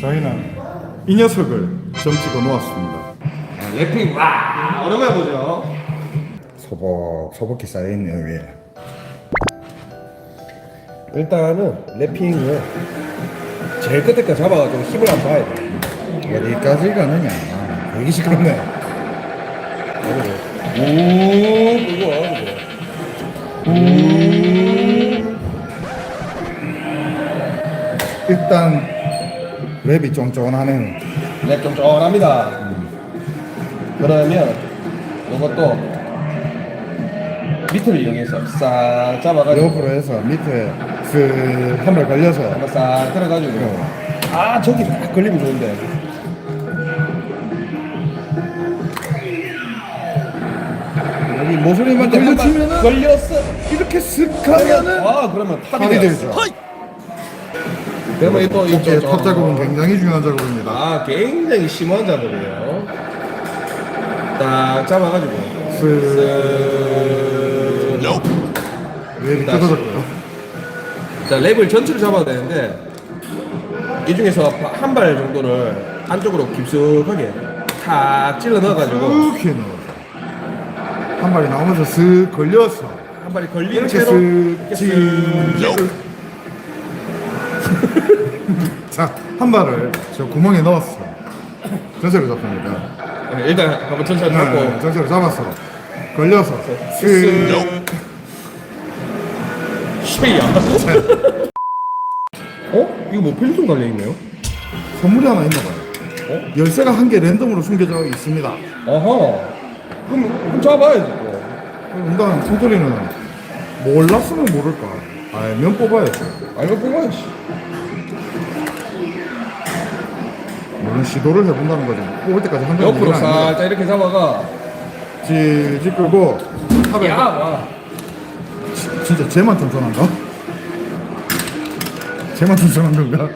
저희는 이 녀석을 점 찍어 놓았습니다. 랩핑 와 오랜만에 보죠. 소복 소복히 쌓여 있네요 위에. 일단은 랩핑을 제일 끝에까지 잡아가지고 힘을 한번 봐야 돼. 어디까지 가느냐? 되게 시끄럽네. 오 그거 그거. 일단 랩이 쫀쫀하네요. 랩좀 쫀합니다. 그러면 이것도 밑을 이용해서 싹 잡아가지고 옆으로 해서 밑에 슥 한발 걸려서 한번 싹 들어가지고 아 저기 딱 걸리면 좋은데 여기 모서리만 걸려치면은 걸렸어 이렇게 슥 하면은 아 그러면 탑이 탑이 되죠 되죠. 그러면 또 이제 이쪽 탑 작업은 굉장히 중요한 작업입니다. 아 굉장히 심한 작업이에요 딱 잡아가지고 슥 쓱. 랩이 뜯어졌고요. 자 랩을 전체를 잡아야 되는데 이 중에서 한 발 정도를 안쪽으로 깊숙하게 탁 찔러 넣어가지고 이렇게 넣어. 한 발이 나오면서 슥 걸려서 한 발이 걸리는 이렇게 채로 슥 이렇게 찌. 자, 한 발을 저 구멍에 넣었어. 전체로 잡습니다. 쓱. 네, 일단 한번 천천히 네, 잡고 전체로 잡았어. 걸려서 슥. 쓱. 쉐이야 어? 이거 뭐 필통 달려있네요? 선물이 하나 있나 봐요. 어? 열쇠가 한 개 랜덤으로 숨겨져 있습니다. 어허 그럼, 그럼 잡아야지 또 일단 손소리는 몰랐으면 모를까. 알면 뽑아야지. 알면 뽑아야지 물론 시도를 해본다는 거죠. 뽑을 때까지 한 장은 옆으로 아니라 살짝 이렇게 잡아가. 지지 끌고 탑에 야 와. 진짜 쟤만 튼튼한가? 쟤만 튼튼한 건가?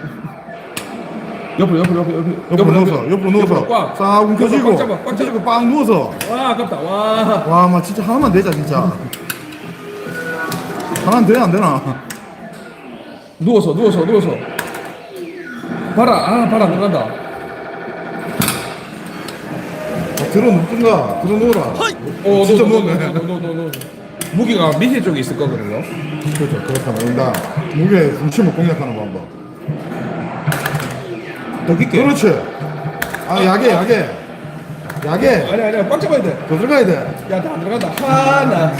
옆으로 옆으로 옆으로 옆으로. 옆으로 누워서 옆으로. 누워서. 꽉. 싹 움켜쥐고 꽉 잡아 꽉 잡아 움켜쥐고 빵 누워서. 와 아깝다. 와. 와 막 진짜 하나만 내자 진짜. 하나는 돼야 안 되나? 누워서 누워서 누워서. 봐라. 아 봐라. 안 들어간다 아, 들어 눕든가 들어 누워라. 오 진짜 누워, 누웠네. 누워, 누워, 누워, 누워. 무기가 밑에 쪽에 있을 거거든요. 그렇죠. 그렇다면 일단 무게 중심을 공략하는 방법 더 깊게. 그렇지. 아 야게 야게 야게 아니 아니야. 꽉 잡아야 돼야나 더 들어가야 돼. 안 들어간다. 하나.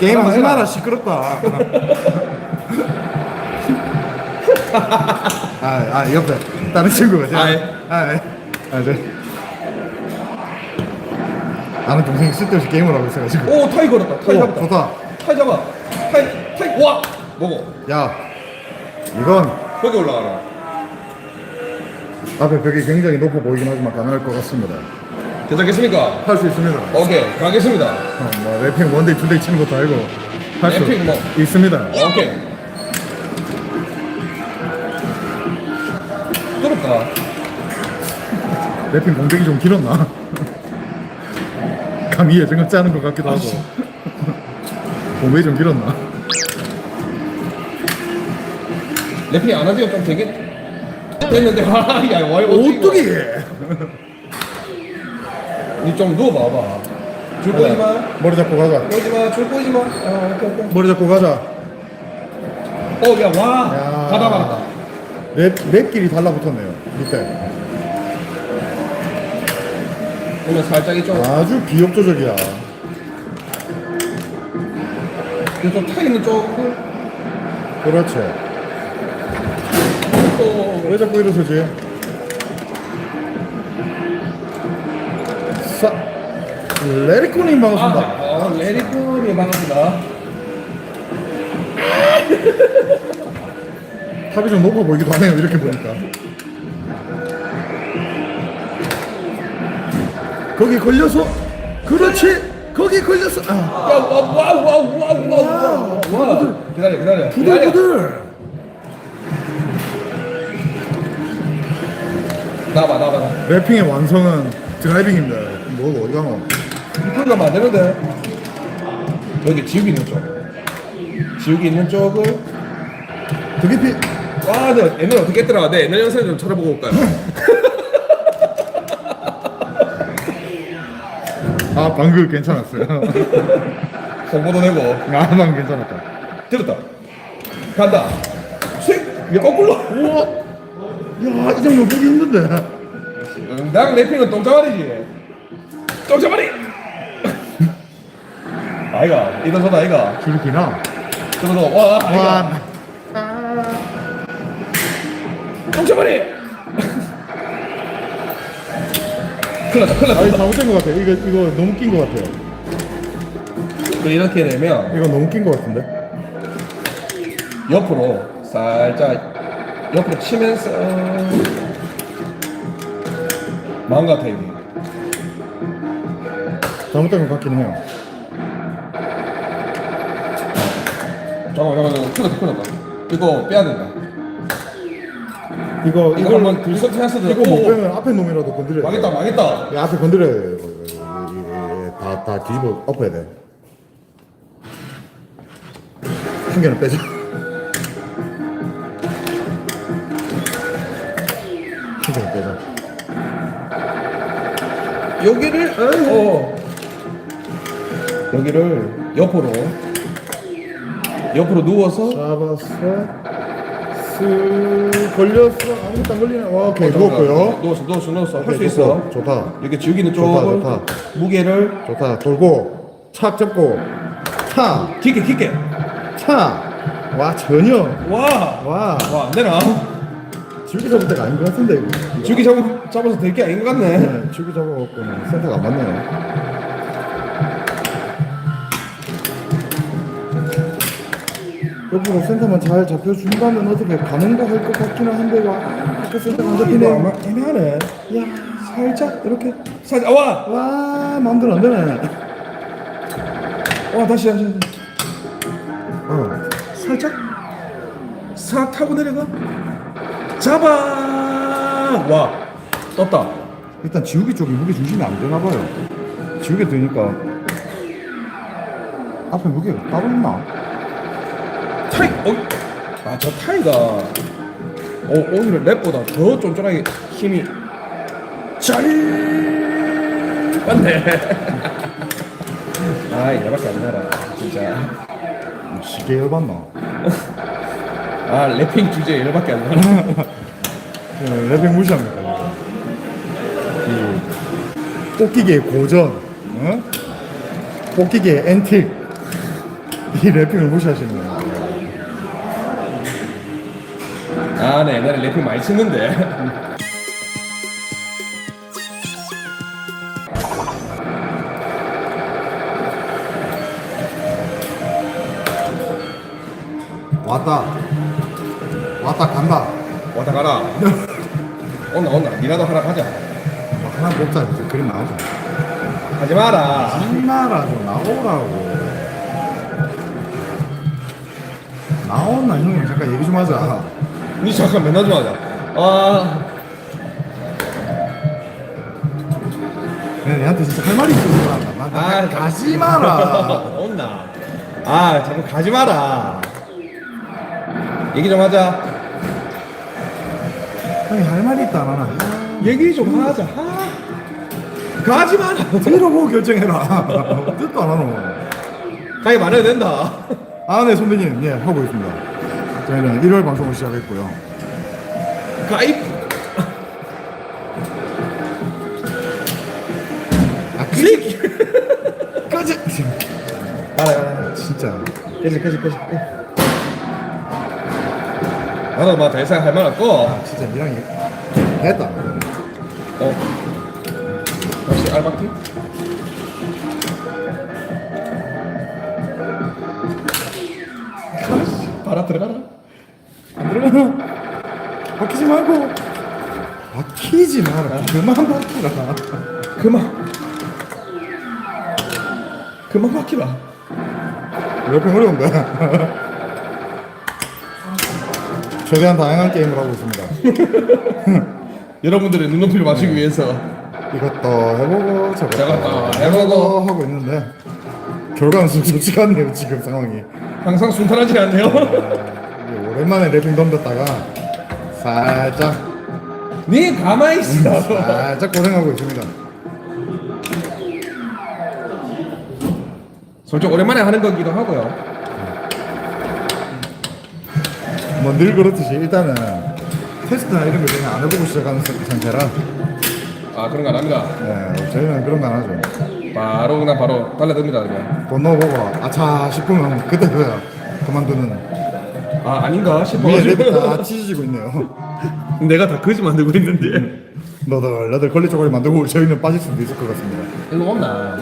게임 하지 해라. 마라 시끄럽다. 아, 아 옆에 다른 친구가 제가 아이. 아, 아, 네. 아는 동생이 쓸데없이 게임을 하고 있어가지고. 오 타이 걸었다. 타이 오, 잡았다. 좋다. 타이 잡아. 타이 타이 와! 먹어 야 이건 거기 올라가라. 앞에 벽이 굉장히 높아 보이긴 하지만 가능할 것 같습니다. 괜찮겠습니까? 할 수 있습니다. 오케이 가겠습니다. 어, 뭐 랩핑 원데이 투데이 치는 것도 알고 할 수 랩핑 뭐. 있습니다. 오케이. 뚫을까 랩핑 공백이 좀 길었나? 감이 예정을 짜는 것 같기도 하고. 공백이 좀 길었나? 랩핑 안 하지가 좀 되게 됐는데. 아야 와 이거 오뚜기 니좀 누워봐봐. 줄 꼬지 마. 머리 잡고 가자. 꼬지 마줄 꼬지 마. 아, 오케이 오케이. 머리 잡고 가자. 어야와. 야. 가다 말았다. 랩, 랩끼리 달라붙었네요 밑에 그러면 살짝 이쪽 아주 비협조적이야. 이쪽 타 있는 쪽을 그렇지. 또 왜 자꾸 일어서지? 사 레리코님 반갑습니다. 아, 어, 레리콘이 반갑습니다. 탑이 좀 높아 보이기도 하네요 이렇게 보니까 거기 걸려서 그렇지 거기 걸렸어 아, 와와와와와와 기다려 기다려 기다려 부들부들 나봐 나봐 나 래핑의 완성은 드라이빙입니다 뭐 어디 가노 이쁘게 만드는데 여기 지우개 있는 쪽 지우개 있는 쪽을 더 깊이 와, 내 옛날에 어떻게 했더라? 내 옛날 영상 좀 찾아보고 올까요? 아 방금 괜찮았어요. 홍보도 되고. 아 방금 괜찮았다. 들었다. 간다. 스윙! 거꾸로. 우와. 야이 정도 보기 힘든데. 나랑 래핑은 똥자발이지. 똥자발이! 아이가, 일어서다, 아이가. 줄기나. 들어서, 와, 아이가. 와. 똥자발이! 큰일 났다, 큰일 아니 났다. 잘못된 것 같아. 이거 이거 너무 낀 것 같아요. 이렇게 되면 이거 너무 낀 것 같은데. 옆으로 살짝 옆으로 치면서 마음 같아 이게. 잘못된 것 같긴 해요. 잠깐만 잠깐만 큰일 났다 큰일 났다. 이거 빼야 된다. 이거 이거 한번 들썩 했어도 이거 못 빼면 앞에 놈이라도 건드려. 망했다 망했다. 야, 앞에 건드려야 돼. 이거, 이거, 이거, 이거, 다, 다 뒤집어 엎어야 돼. 한 개는 빼자. 한 개는 빼자. 여기를 어 여기를 옆으로 옆으로 누워서 잡았어. 쓱 걸렸어. 아무것도 안 걸리네. 와, 오케이. 누웠고요. 누웠어 누웠어 누웠어 할 수 오케이, 있어. 됐고. 좋다. 이렇게 지우기는 좋다, 조금 좋다. 무게를 좋다. 돌고, 착 잡고, 차, 깊게 깊게. 차. 와, 전혀. 와. 와, 와, 안 되나? 줄기 잡을 때가 아닌 것 같은데. 이거. 잡, 잡아서 될 게 아닌 것 같네. 네, 줄기 잡아갖고는 센터가 안 맞네요. 옆으로 센터만 잘 잡혀준다면 어떻게 가능도 할것 같기는 한데 와, 그 센터가 안 잡히네. 애매하네. 야, 살짝 이렇게 살짝 아, 와, 와, 마음대로 안 되네. 와 다시 다시. 어. 살짝 싹 타고 내려가. 잡아. 와, 떴다. 일단 지우개 쪽이 무게 중심이 안 되나 봐요. 지우개 드니까 앞에 무게가 따로 있나? 타이, 어, 아 저 타이가 어, 오히려 랩보다 더 쫀쫀하게 힘이 잘 맞네. 아, 얘밖에 안 나라, 진짜. 시계 열받나? 아, 래핑 주제 얘밖에 안 나라. 네, 랩핑? 이거? 이 뽑기계의 고전, 어? 뽑기계의 엔틱, 이 랩핑을 무시하시는 거예요. 아, 네, 옛날에 래핑 많이 치는데. 왔다, 왔다 간다. 왔다 가라. 온나, 온나. 니라도 하나 가자. 뭐 하나 먹자. 이제 그림 나오자. 하지 마라. 신나라고 나오라고. 나온나 형님 잠깐 얘기 좀 하자. 니 잠깐 맨날 좀 하자. 아, 내가 얘한테 진짜 할 말이 있어서 그런다. 나, 아, 나 가지 마라. 온나. 아, 자꾸 가지 마라. 얘기 좀 하자. 형이 할 말이 있다 나는. 얘기 좀 하자. 아, 가지 마라. 들어보고 결정해라. 뜻도 안 하노. 가기 말해야 된다. 아, 네, 선배님. 예, 하고 있습니다. 저희는 1월 방송을 시작했고요. 가입. 아, 클릭. 알아, 알아. 진짜. 그지, 그지, 그지. 나도 막더 이상 할 말 없고. 아, 진짜 얘- 됐다. 어. 혹시 알바키? 바라 들어가라. 안 들어가나? 바뀌지 말고. 바뀌지 마라. 그만 바뀌라. 그만. 그만 바뀌라. 옆에 어려운데. 최대한 다양한 게임을 하고 있습니다. 여러분들의 눈높이를 맞추기 위해서 이것도 해보고 저것도 저것도 해보고. 하고 있는데 결과는 않네요 지금 상황이 항상 순탄하지 않네요. 오랜만에 랩핑 덤볐다가 살짝 네 가만히 있어. 살짝 고생하고 있습니다. 솔직히 오랜만에 하는 거기도 하고요. 뭐 늘 그렇듯이 일단은 테스트나 이런 거 그냥 안 해보고 시작하는 상- 상태라 아 그런 거 안 합니다. 네, 저희는 그런 거 안 하죠. 바로 그냥 바로 달려듭니다 그냥. 돈 넣어보고 아차 싶으면 그때 그야 그만두는 아 아닌가 위에 싶어가지고. 랩이 다 찢어지고 있네요. 내가 다 거짓 만들고 있는데. 너덜너덜 걸리 쪼가리 만들고 저희는 빠질 수도 있을 것 같습니다. 일로 온나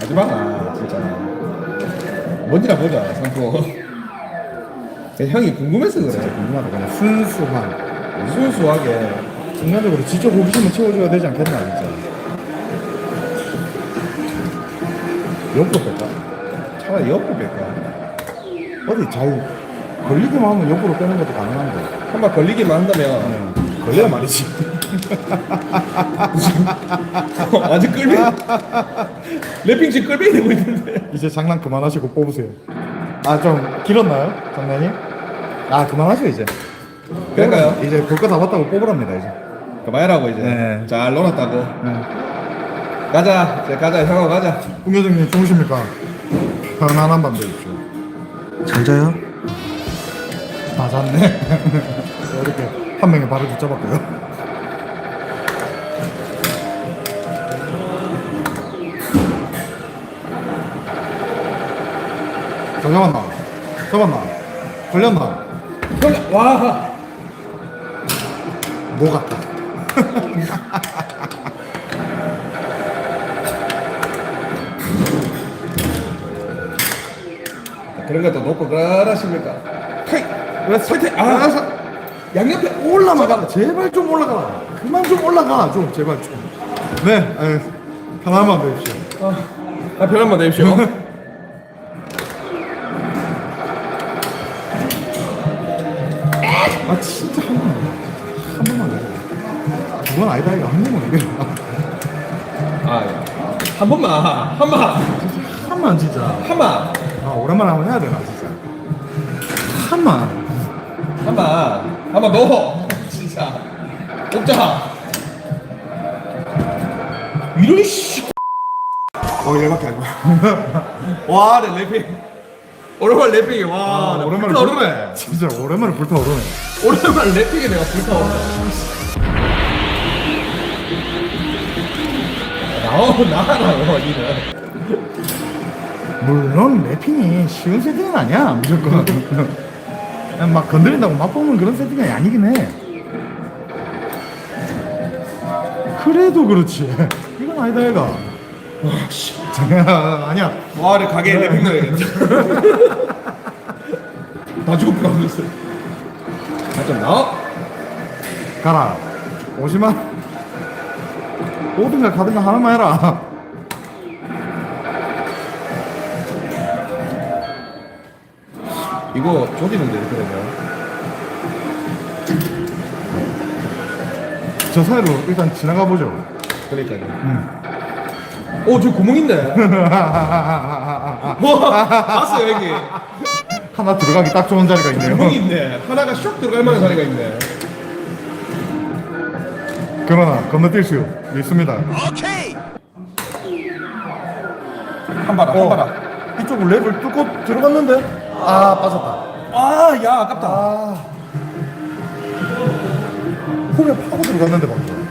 하지 마라 진짜. 뭔지나 보자 상품 형이 궁금해서 그래. 궁금하다 그냥. 순수한 순수하게. 순간적으로 지적 호기심을 채워줘야 되지 않겠나 진짜. 옆으로 뺄까? 차라리 옆으로 뺄까? 어디 잘 걸리기만 하면 옆으로 빼는 것도 가능한데 한 번 걸리기만 한다면 네, 걸려야 말이지. 아직 끌비 랩핑 지금 끌비 되고 있는데 이제 장난 그만하시고 뽑으세요. 아 좀 길었나요, 장난이? 아 그만하세요 이제. 그럴까요? 이제 볼 거 다 봤다고 뽑으랍니다 이제. 그만하라고 이제 네. 잘 놀았다고 네. 가자 이제 가자 형아 가자 홍여정님 좋으십니까? 편안한 밤 되십시오. 잘 자요? 다 잤네. 이렇게 한 명이 발을 붙잡았고요. 자, 잡았나? 잡았나? 걸렸나? 걸려 와 뭐 같다. 그런 것도 놓고 그러십니까 헤이 왜 설태 아 알아서 양옆에 올라가라. 제발 좀 올라가라. 그만 좀 올라가. 좀 제발 좀. 네, 밤 되십시오. 아 편한만 내십시오 아 진짜 한 번만. 한 번만 해. 그건 아니다 이거 한 번만 해. 아 한 번만 한 번 한 번만 진짜. 한 번 아 오랜만에 한번 해야 되나 진짜. 한 번만. 한번 한번 넣어 진짜 뽑자 이런 씨어 얘밖에 안 돼. 와, 내 랩핑. 오랜만에 랩핑이 와, 아, 나 오랜만에 불타 오르네. 진짜 오랜만에 불타오르네. 오랜만에 랩핑이 내가 불타오르네. 나오, 나라고, 니는. 물론 래핑이 쉬운 세팅은 아니야 무조건. 그냥 막 건드린다고 막 뽑는 그런 세팅이 아니긴 해. 그래도 그렇지. 이건 아니다 얘가. 와 씨. 아니야. 와, 내 가게에 랩핑 넣어야겠다. 다 죽을 뻔 했어. 아, 좀 나와. 가라. 오지마. 오든가 가든가 하나만 해라. 이거 조지는데, 이렇게 되면. 저 사이로 일단 지나가 보죠. 그러니까요. 오, 저 구멍 있네. 뭐, 봤어요, 여기. 하나 들어가기 딱 좋은 자리가 구멍이 있네요. 있네. 하나가 슉 들어갈 만한 자리가 있네. 그러나 건너뛸 수 있습니다. 한 바라, 한 바라. 이쪽 랩을 뚫고 들어갔는데 아 빠졌다. 아, 야, 아깝다. 아 홈에 파고 들어갔는데 방금.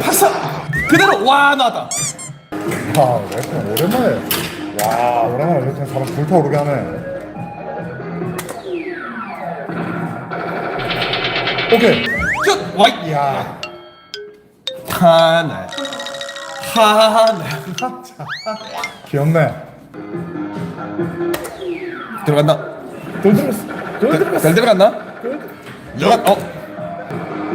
파사 그대로 와 나왔다 아 랩은 오랜만에 와 오랜만에 이렇게 사람 불타오르게 하네. 오케이. 쭉 와이 이야. 하나 하나 귀엽네. 들어간다 돈 들었어. 돈 잘, 들었어. 잘 들어갔나 들어간 어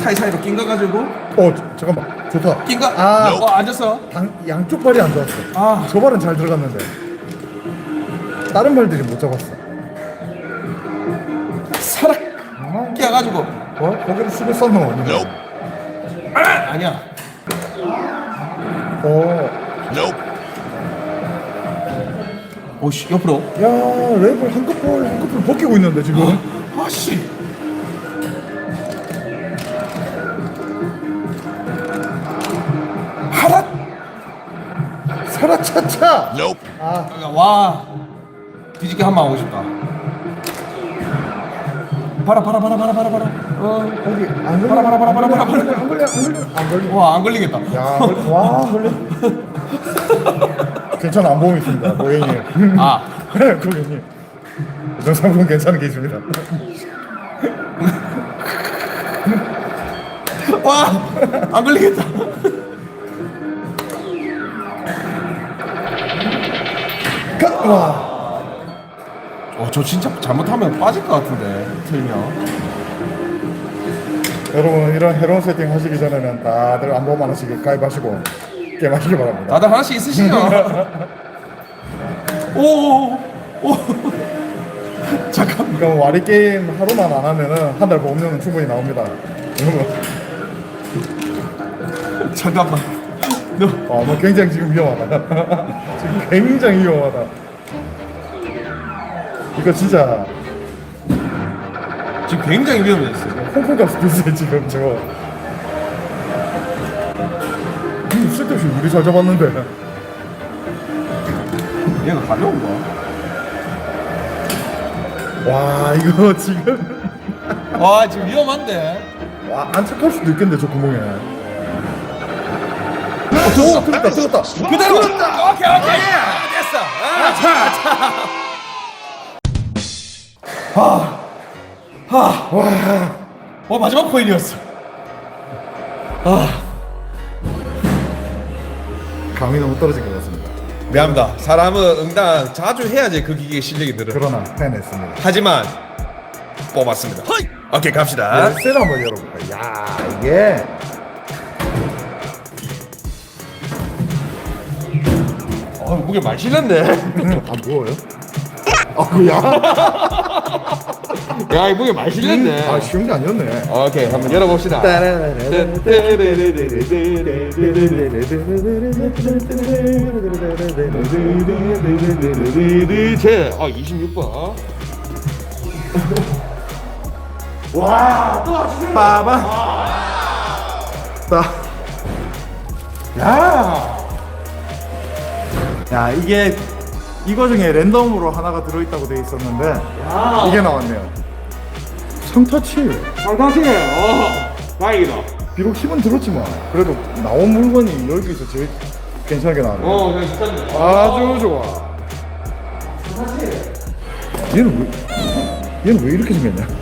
타이 사이로 낀 거 가지고 어 저- 잠깐만 좋다. 낀 거 아. 어 앉았어 당, 양쪽 발이 안 좋았어. 아. 저 발은 잘 들어갔는데 다른 발들이 못 잡았어. 사락 아, 끼어가지고 뭐? 거기를 수고 썼노? 아, 아니야 어. 오씨 옆으로 야, 랩을 한꺼풀, 한꺼풀 벗기고 있는데, 지금. 아씨 하라! 사라차차! 와 뒤집게 한 번 하고 싶다 봐라 봐라 봐라 봐라 봐라 봐라 어. 거기, 안 걸려. 봐라, 봐라, 봐라, 봐라, 안 걸려, 안 걸려, 안 걸려. 안 걸려. 와 안 걸리겠다 야, 걸려. 와, 걸려. 괜찮아, 안 보고 있습니다, 고객님. 아 고객님. 저 상품 괜찮은 게 있습니다. 와 안 걸리겠다 가! 와. 어 저 진짜 잘못하면 빠질 것 같은데 틀면 여러분, 이런 해로운 세팅 하시기 전에는 다들 안보험 하나씩 가입하시고, 게임하시기 바랍니다. 다들 하나씩 있으시죠? 오오오 잠깐 그럼 와리 게임 하루만 안 하면은 한 달 보험료는 충분히 나옵니다. 여러분, 잠깐만 너 아, 뭐 굉장히 지금 위험하다. 지금 굉장히 위험하다. 이거 진짜 지금 굉장히 위험했어 홍콩가스 비슷해 지금 저거. 이 쓸데없이 우리 잘 잡았는데. 얘가 가벼운 거야? 와 이거 지금. 와 지금 위험한데? 와 안 착할 수도 있겠는데 저 구멍에. 오 들었다 들었다. 그대로. 오케이 오케이. 됐어. 아, 자, 자. 아, 아, 와, 와 마지막 코인이었어. 감이 너무 떨어진 것 같습니다. 미안합니다. 사람은 응당 자주 해야지 그 기계의 실력이 늘어. 그러나 해냈습니다. 하지만 뽑았습니다. 오케이 갑시다. 열쇠를 한번 열어볼까. 야 이게 어, 무게 많이 실렸네. 아 무거워요? 아 그야? 야, 이 무게 많이 실렸네. 아 쉬운 게 아니었네. 오케이, 한번 열어봅시다. 제, 아, 26번. 빠바. 빠. 야. 야 이게 이거 중에 랜덤으로 하나가 들어있다고 돼 있었는데 이게 나왔네요. 성터치. 상상시네. 어, 다행이다. 비록 힘은 들었지만 그래도 나온 물건이 여기서 제일 괜찮게 나왔네. 어, 그냥 괜찮네. 아주 좋아. 얘는 왜 얘는 왜 이렇게 생겼냐?